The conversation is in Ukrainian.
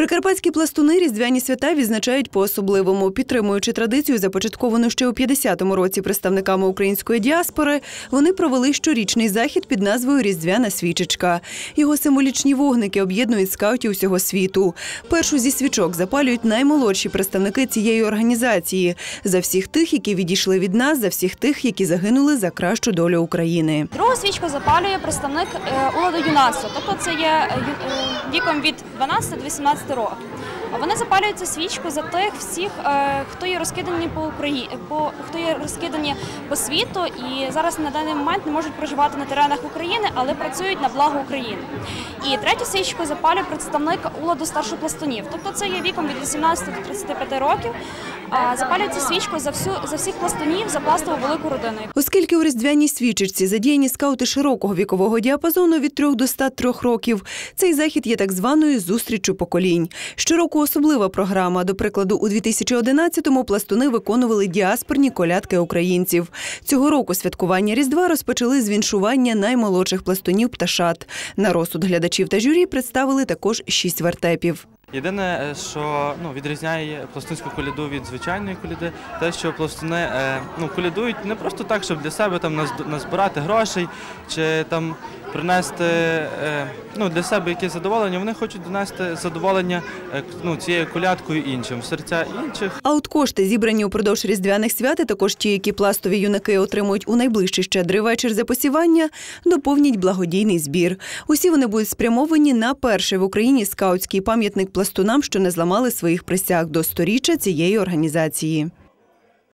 Прикарпатські пластуни різдвяні свята відзначають по-особливому. Підтримуючи традицію, започатковану ще у 50-му році представниками української діаспори, вони провели щорічний захід під назвою Різдвяна свічечка. Його символічні вогники об'єднують скаутів усього світу. Першу зі свічок запалюють наймолодші представники цієї організації за всіх тих, які відійшли від нас, за всіх тих, які загинули за кращу долю України. Другу свічку запалює представник е, уладу юнацтва, тобто це є е, е, віком від 12 до 18 років. Вони запалюють цю свічку за тих всіх, е, хто є розкидані по Україні, по хто є розкидані по світу і зараз на даний момент не можуть проживати на теренах України, але працюють на благо України. І третю свічку запалює представник уладу старшопластунів, тобто це є віком від 18 до 35 років. Запалюють цю свічку за всю за всіх пластунів за пластову велику родину. Оскільки у різдвяній свічечці задіяні скаути широкого вікового діапазону від 3 до 103 років, цей захід є так званою зустріччю поколінь. Щороку особлива програма. До прикладу, у 2011-му пластуни виконували діаспорні колядки українців. Цього року святкування Різдва розпочали з віншування наймолодших пластунів пташат. На розсуд глядачів та журі представили також шість вертепів. Єдине, е, що ну, відрізняє пластунську коляду від звичайної коляди, те, що пластуни е, ну, колядують не просто так, щоб для себе там наз- назбирати грошей чи там принести е, ну, для себе якесь задоволення. Вони хочуть донести задоволення ну, цією колядкою іншим, в серця інших. А от кошти, зібрані упродовж різдвяних свят, також ті, які пластові юнаки отримують у найближчий щедрий вечір за посівання, доповнять благодійний збір. Усі вони будуть спрямовані на перший в Україні скаутський пам'ятник пластунам, що не зламали своїх присяг до сторіччя цієї організації.